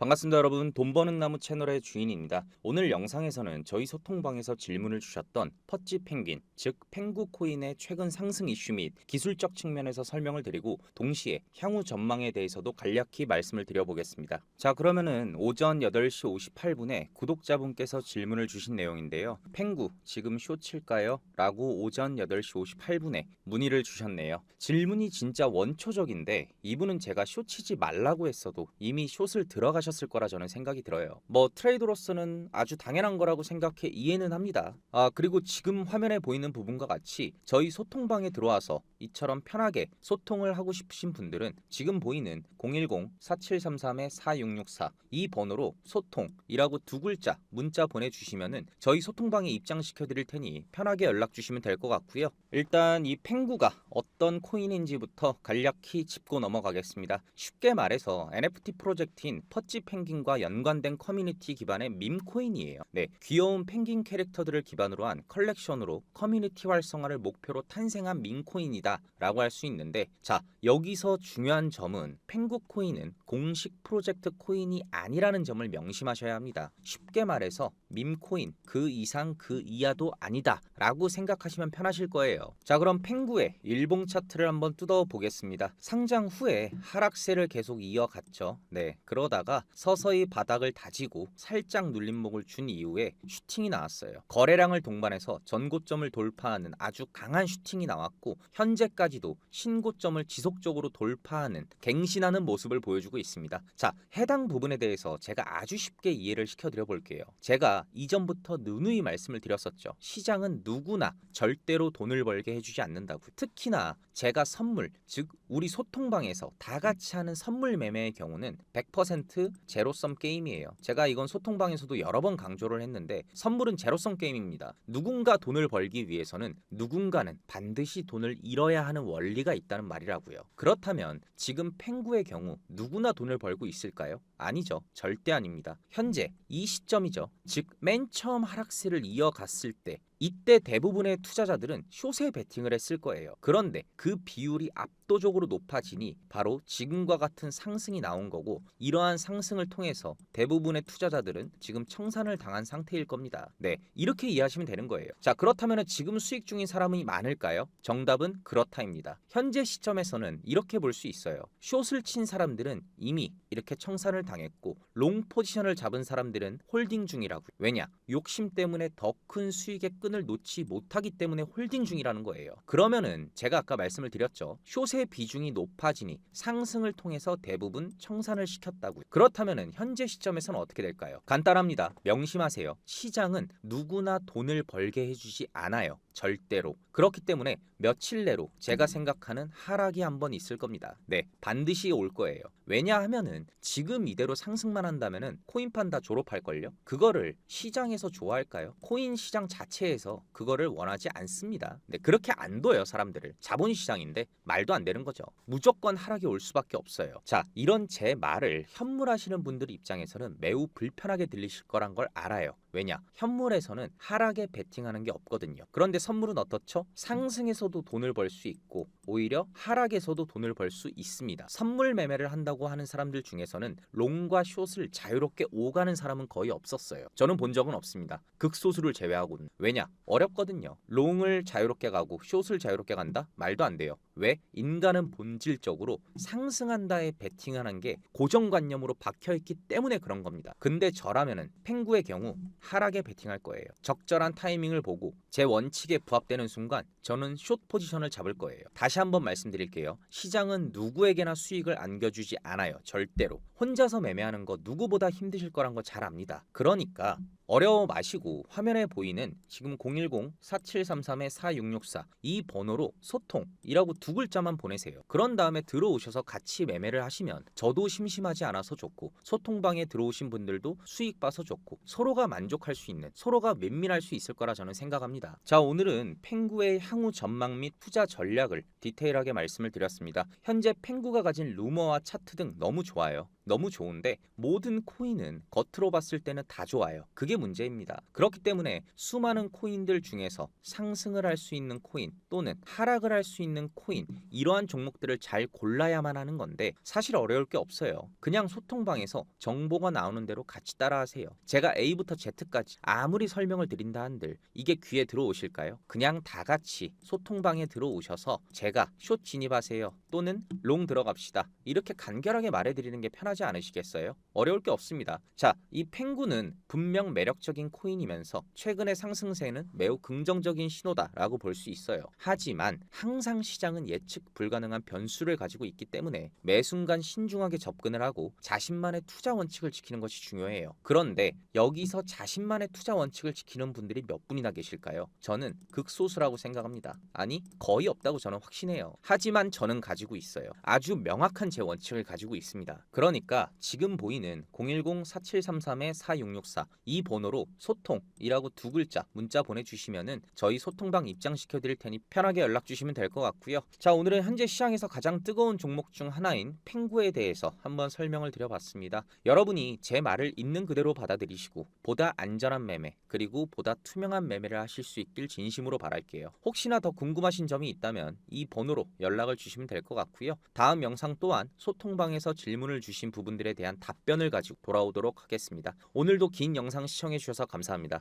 반갑습니다 여러분. 돈 버는 나무 채널의 주인입니다. 오늘 영상에서는 저희 소통방에서 질문을 주셨던 퍼찌 펭귄 즉 펭구 코인의 최근 상승 이슈 및 기술적 측면에서 설명을 드리고 동시에 향후 전망에 대해서도 간략히 말씀을 드려보겠습니다. 자 그러면은 오전 8시 58분에 구독자분께서 질문을 주신 내용인데요. 펭구 지금 쇼 칠까요? 라고 오전 8시 58분에 문의를 주셨네요. 질문이 진짜 원초적인데 이분은 제가 쇼 치지 말라고 했어도 이미 숏을 들어가셨 을 거라 저는 생각이 들어요. 뭐 트레이더로서는 아주 당연한 거라고 생각해 이해는 합니다. 아 그리고 지금 화면에 보이는 부분과 같이 저희 소통방에 들어와서 이처럼 편하게 소통을 하고 싶으신 분들은 지금 보이는 010-4733-4664 이 번호로 소통이라고 두 글자 문자 보내주시면은 저희 소통방에 입장시켜 드릴 테니 편하게 연락 주시면 될 것 같고요. 일단 이 펭구가 어떤 코인인지부터 간략히 짚고 넘어가겠습니다. 쉽게 말해서 NFT 프로젝트인 퍼찌 펭귄과 연관된 커뮤니티 기반의 밈 코인이에요. 네, 귀여운 펭귄 캐릭터들을 기반으로 한 컬렉션으로 커뮤니티 활성화를 목표로 탄생한 밈 코인이다 라고 할 수 있는데 자, 여기서 중요한 점은 펭구 코인은 공식 프로젝트 코인이 아니라는 점을 명심하셔야 합니다. 쉽게 말해서 밈 코인 그 이상 그 이하도 아니다라고 생각하시면 편하실 거예요. 자, 그럼 펭구의 일봉 차트를 한번 뜯어 보겠습니다. 상장 후에 하락세를 계속 이어갔죠. 네, 그러다가 서서히 바닥을 다지고 살짝 눌림목을 준 이후에 슈팅이 나왔어요. 거래량을 동반해서 전고점을 돌파하는 아주 강한 슈팅이 나왔고 현재 까지도 신고점을 지속적으로 돌파하는 갱신하는 모습을 보여주고 있습니다. 자, 해당 부분에 대해서 제가 아주 쉽게 이해를 시켜드려 볼게요. 제가 이전부터 누누이 말씀을 드렸었죠. 시장은 누구나 절대로 돈을 벌게 해주지 않는다고. 특히나 제가 선물, 즉 우리 소통방에서 다 같이 하는 선물 매매의 경우는 100% 제로섬 게임이에요. 제가 이건 소통방에서도 여러 번 강조를 했는데 선물은 제로섬 게임입니다. 누군가 돈을 벌기 위해서는 누군가는 반드시 돈을 잃어야 하는 원리가 있다는 말이라고요. 그렇다면 지금 펭구의 경우 누구나 돈을 벌고 있을까요? 아니죠. 절대 아닙니다. 현재 이 시점이죠. 즉 맨 처음 하락세를 이어갔을 때 이때 대부분의 투자자들은 숏에 베팅을 했을 거예요. 그런데 그 비율이 압도적으로 높아지니 바로 지금과 같은 상승이 나온 거고 이러한 상승을 통해서 대부분의 투자자들은 지금 청산을 당한 상태일 겁니다. 네, 이렇게 이해하시면 되는 거예요. 자, 그렇다면 지금 수익 중인 사람이 많을까요? 정답은 그렇다입니다. 현재 시점에서는 이렇게 볼 수 있어요. 숏을 친 사람들은 이미 이렇게 청산을 당했고 롱 포지션을 잡은 사람들은 홀딩 중이라고. 왜냐? 욕심 때문에 더 큰 수익의 끈을 놓지 못하기 때문에 홀딩 중이라는 거예요. 그러면은 제가 아까 말씀을 드렸죠. 숏의 비중이 높아지니 상승을 통해서 대부분 청산을 시켰다고요. 그렇다면은 현재 시점에서는 어떻게 될까요? 간단합니다. 명심하세요. 시장은 누구나 돈을 벌게 해주지 않아요. 절대로. 그렇기 때문에 며칠 내로 제가 생각하는 하락이 한번 있을 겁니다. 네, 반드시 올 거예요. 왜냐하면은 지금 이대로 상승만 한다면은 코인판 다 졸업할 걸요? 그거를 시장에서 좋아할까요? 코인 시장 자체에서 그거를 원하지 않습니다. 네, 그렇게 안 둬요, 사람들을. 자본 시장인데 말도 안 되는 거죠. 무조건 하락이 올 수밖에 없어요. 자, 이런 제 말을 현물하시는 분들 입장에서는 매우 불편하게 들리실 거란 걸 알아요. 왜냐? 현물에서는 하락에 베팅하는 게 없거든요. 그런데 선물은 어떻죠? 상승에서도 돈을 벌 수 있고 오히려 하락에서도 돈을 벌 수 있습니다. 선물 매매를 한다고 하는 사람들 중에서는 롱과 숏을 자유롭게 오가는 사람은 거의 없었어요. 저는 본 적은 없습니다. 극소수를 제외하고는. 왜냐? 어렵거든요. 롱을 자유롭게 가고 숏을 자유롭게 간다? 말도 안 돼요. 왜? 인간은 본질적으로 상승한다에 베팅하는 게 고정관념으로 박혀있기 때문에 그런 겁니다. 근데 저라면은 펭구의 경우 하락에 베팅할 거예요. 적절한 타이밍을 보고 제 원칙에 부합되는 순간 저는 숏 포지션을 잡을 거예요. 다시 한번 말씀드릴게요. 시장은 누구에게나 수익을 안겨주지 않아요. 절대로. 혼자서 매매하는 거 누구보다 힘드실 거란 거 잘 압니다. 그러니까 어려워 마시고 화면에 보이는 지금 010-4733-4664 이 번호로 소통이라고 두 글자만 보내세요. 그런 다음에 들어오셔서 같이 매매를 하시면 저도 심심하지 않아서 좋고 소통방에 들어오신 분들도 수익 봐서 좋고 서로가 만족할 수 있는 서로가 면밀할 수 있을 거라 저는 생각합니다. 자 오늘은 펭구의 향후 전망 및 투자 전략을 디테일하게 말씀을 드렸습니다. 현재 펭구가 가진 루머와 차트 등 너무 좋아요. 너무 좋은데 모든 코인은 겉으로 봤을 때는 다 좋아요. 그게 문제입니다. 그렇기 때문에 수많은 코인들 중에서 상승을 할 수 있는 코인 또는 하락을 할 수 있는 코인 이러한 종목들을 잘 골라야만 하는 건데 사실 어려울 게 없어요. 그냥 소통방에서 정보가 나오는 대로 같이 따라하세요. 제가 A부터 Z까지 아무리 설명을 드린다 한들 이게 귀에 들어오실까요? 그냥 다 같이 소통방에 들어오셔서 제가 숏 진입하세요 또는 롱 들어갑시다 이렇게 간결하게 말해드리는 게 편하지 않으시겠어요? 어려울 게 없습니다. 자, 이 펭구는 분명 매력적인 코인이면서 최근의 상승세는 매우 긍정적인 신호다라고 볼 수 있어요. 하지만 항상 시장은 예측 불가능한 변수를 가지고 있기 때문에 매 순간 신중하게 접근을 하고 자신만의 투자 원칙을 지키는 것이 중요해요. 그런데 여기서 자신만의 투자 원칙을 지키는 분들이 몇 분이나 계실까요? 저는 극소수라고 생각합니다. 아니, 거의 없다고 저는 확신해요. 하지만 저는 가지고 있어요. 아주 명확한 제 원칙을 가지고 있습니다. 그러니 까 지금 보이는 010-4733-4664 이 번호로 소통이라고 두 글자 문자 보내주시면은 저희 소통방 입장시켜 드릴 테니 편하게 연락 주시면 될 것 같고요. 자, 오늘은 현재 시장에서 가장 뜨거운 종목 중 하나인 펭구에 대해서 한번 설명을 드려봤습니다. 여러분이 제 말을 있는 그대로 받아들이시고 보다 안전한 매매 그리고 보다 투명한 매매를 하실 수 있길 진심으로 바랄게요. 혹시나 더 궁금하신 점이 있다면 이 번호로 연락을 주시면 될 것 같고요. 다음 영상 또한 소통방에서 질문을 주신 부분들에 대한 답변을 가지고 돌아오도록 하겠습니다. 오늘도 긴 영상 시청해 주셔서 감사합니다.